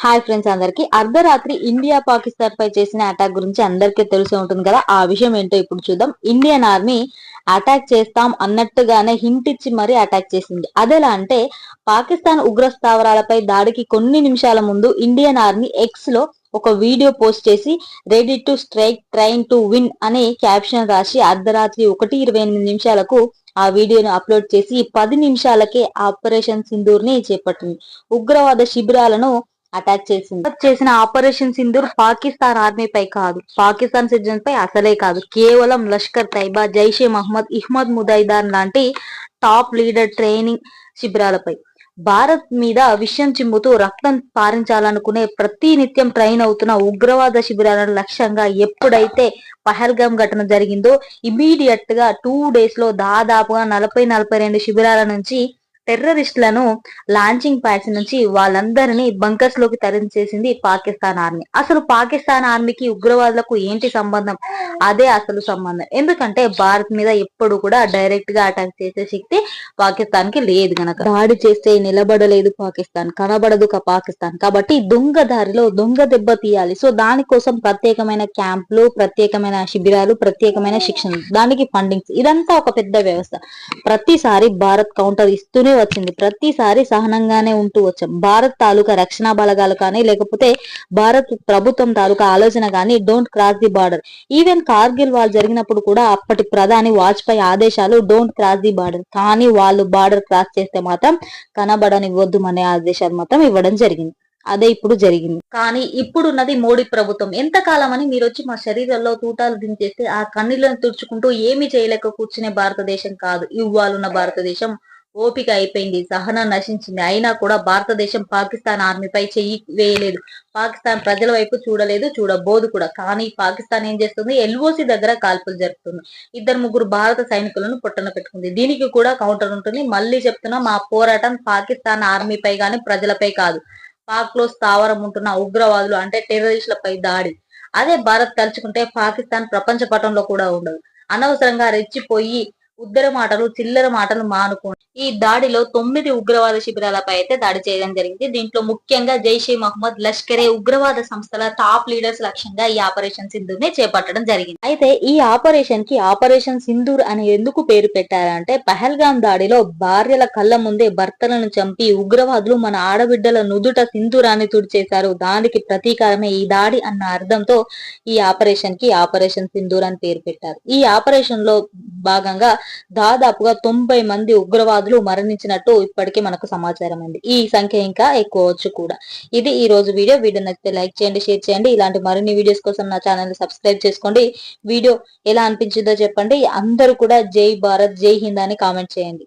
Hi friends అందరికి. అర్ధరాత్రి India Pakistan పై చేసిన అటాక్ గురించి అందరికీ తెలిసి ఉంటుంది కదా. ఆ విషయం ఏంటో ఇప్పుడు చూద్దాం. ఇండియన్ ఆర్మీ అటాక్ చేస్తాం అన్నట్టుగానే హింట్ ఇచ్చి మరీ అటాక్ చేసింది. అదెలా అంటే పాకిస్తాన్ ఉగ్ర స్థావరాలపై దాడికి కొన్ని నిమిషాల ముందు ఇండియన్ ఆర్మీ ఎక్స్లో ఒక వీడియో పోస్ట్ చేసి ready to strike train to win అనే క్యాప్షన్ రాసి అర్ధరాత్రి ఒకటి ఇరవై ఎనిమిది నిమిషాలకు ఆ వీడియోను అప్లోడ్ చేసి పది నిమిషాలకే ఆపరేషన్ సింధూర్ని చేపట్టింది. ఉగ్రవాద శిబిరాలను అటాక్ చేసింది. చేసిన ఆపరేషన్ సింధూర్ పాకిస్తాన్ ఆర్మీపై కాదు. పాకిస్తాన్ సిటిజన్స్ పై అసలే కాదు. కేవలం లష్కర్ తైబా జైషే మహమ్మద్ ఇహ్మద్ ముదైదాన్ లాంటి టాప్ లీడర్ ట్రైనింగ్ శిబిరాలపై. భారత్ మీద విషయం చిమ్ముతూ రక్తం పారించాలనుకునే ప్రతి నిత్యం ట్రైన్ అవుతున్న ఉగ్రవాద శిబిరాలను లక్ష్యంగా ఎప్పుడైతే పహల్గామ్ ఘటన జరిగిందో ఇమీడియట్గా టూ డేస్లో దాదాపుగా నలభై నలభై రెండు శిబిరాల నుంచి టెర్రరిస్టులను లాంచింగ్ ప్యాడ్స్ నుంచి వాళ్ళందరినీ బంకర్స్లోకి తరించేసింది పాకిస్తాన్ ఆర్మీ. అసలు పాకిస్తాన్ ఆర్మీకి ఉగ్రవాదులకు ఏంటి సంబంధం? అదే అసలు సంబంధం. ఎందుకంటే భారత్ మీద ఎప్పుడు కూడా డైరెక్ట్గా అటాక్ చేసే శక్తి పాకిస్తాన్కి లేదు గనక. దాడి చేస్తే నిలబడలేదు పాకిస్తాన్ కనబడదు పాకిస్తాన్. కాబట్టి దొంగ దారిలో దొంగ దెబ్బ తీయాలి. సో దానికోసం ప్రత్యేకమైన క్యాంపులు ప్రత్యేకమైన శిబిరాలు ప్రత్యేకమైన శిక్షణ దానికి ఫండింగ్స్. ఇదంతా ఒక పెద్ద వ్యవస్థ. ప్రతిసారి భారత్ కౌంటర్ ఇస్తూనే వచ్చింది. ప్రతిసారి సహనంగానే ఉంటూ వచ్చాం. భారత్ తాలూకా రక్షణ బలగాలు కానీ లేకపోతే భారత్ ప్రభుత్వం తాలూకా ఆలోచన కానీ don't cross the border even Kargil వాళ్ళు జరిగినప్పుడు కూడా అప్పటి ప్రధాని వాజ్పేయి ఆదేశాలు డోంట్ క్రాస్ ది బార్డర్ కానీ వాళ్ళు బార్డర్ క్రాస్ చేస్తే మాత్రం కనబడనివ్వద్దు అనే ఆదేశాలు మాత్రం ఇవ్వడం జరిగింది. అదే ఇప్పుడు జరిగింది. కానీ ఇప్పుడున్నది మోడీ ప్రభుత్వం. ఎంతకాలం అని మీరు వచ్చి మా శరీరంలో తూటాలు దించేస్తే ఆ కన్నీళ్ళను తుడుచుకుంటూ ఏమి చేయలేక కూర్చునే భారతదేశం కాదు. ఇవ్వాలన్న భారతదేశం ఓపిక అయిపోయింది. సహనం నశించింది. అయినా కూడా భారతదేశం పాకిస్తాన్ ఆర్మీపై చెయ్యి వేయలేదు. పాకిస్తాన్ ప్రజల వైపు చూడలేదు చూడబోదు కూడా. కానీ పాకిస్తాన్ ఏం చేస్తుంది? ఎల్ఓసి దగ్గర కాల్పులు జరుపుతుంది. ఇద్దరు ముగ్గురు భారత సైనికులను పుట్టన పెట్టుకుంది. దీనికి కూడా కౌంటర్ ఉంటుంది. మళ్ళీ చెప్తున్నా మా పోరాటం పాకిస్తాన్ ఆర్మీపై కానీ ప్రజలపై కాదు. పాక్లో స్థావరం ఉంటున్న ఉగ్రవాదులు అంటే టెర్రరిస్టులపై దాడి. అదే భారత్ తలుచుకుంటే పాకిస్తాన్ ప్రపంచ పటంలో కూడా ఉండదు. అనవసరంగా రెచ్చిపోయి ఉద్దర మాటలు చిల్లర మాటలు మానుకోండి ఈ దాడిలో తొమ్మిది ఉగ్రవాద శిబిరాలపై అయితే దాడి చేయడం జరిగింది. దీంట్లో ముఖ్యంగా జైషే మహమ్మద్ లష్కరే ఉగ్రవాద సంస్థల టాప్ లీడర్స్ లక్ష్యంగా ఈ ఆపరేషన్ సింధూర్ని చేపట్టడం జరిగింది. అయితే ఈ ఆపరేషన్కి ఆపరేషన్ సింధూర్ అని ఎందుకు పేరు పెట్టారంటే పహల్గాం దాడిలో భార్యల కళ్ళ ముందే భర్తలను చంపి ఉగ్రవాదులు మన ఆడబిడ్డల నుదుట సింధూరాన్ని తుడిచేశారు. దానికి ప్రతీకారమే ఈ దాడి అన్న అర్థంతో ఈ ఆపరేషన్కి ఆపరేషన్ సింధూర్ అని పేరు పెట్టారు. ఈ ఆపరేషన్లో భాగంగా దాదాపుగా తొంభై మంది ఉగ్రవాదులు మరణించినట్టు ఇప్పటికే మనకు సమాచారం ఉంది ఈ సంఖ్య ఇంకా ఎక్కువచ్చు కూడా. ఇది ఈ రోజు వీడియో. వీడియో నచ్చితే లైక్ చేయండి షేర్ చేయండి. ఇలాంటి మరిన్ని వీడియోస్ కోసం నా ఛానల్ సబ్స్క్రైబ్ చేసుకోండి. వీడియో ఎలా అనిపించిందో చెప్పండి. అందరూ కూడా జై భారత్ జై హింద్ అని కామెంట్ చేయండి.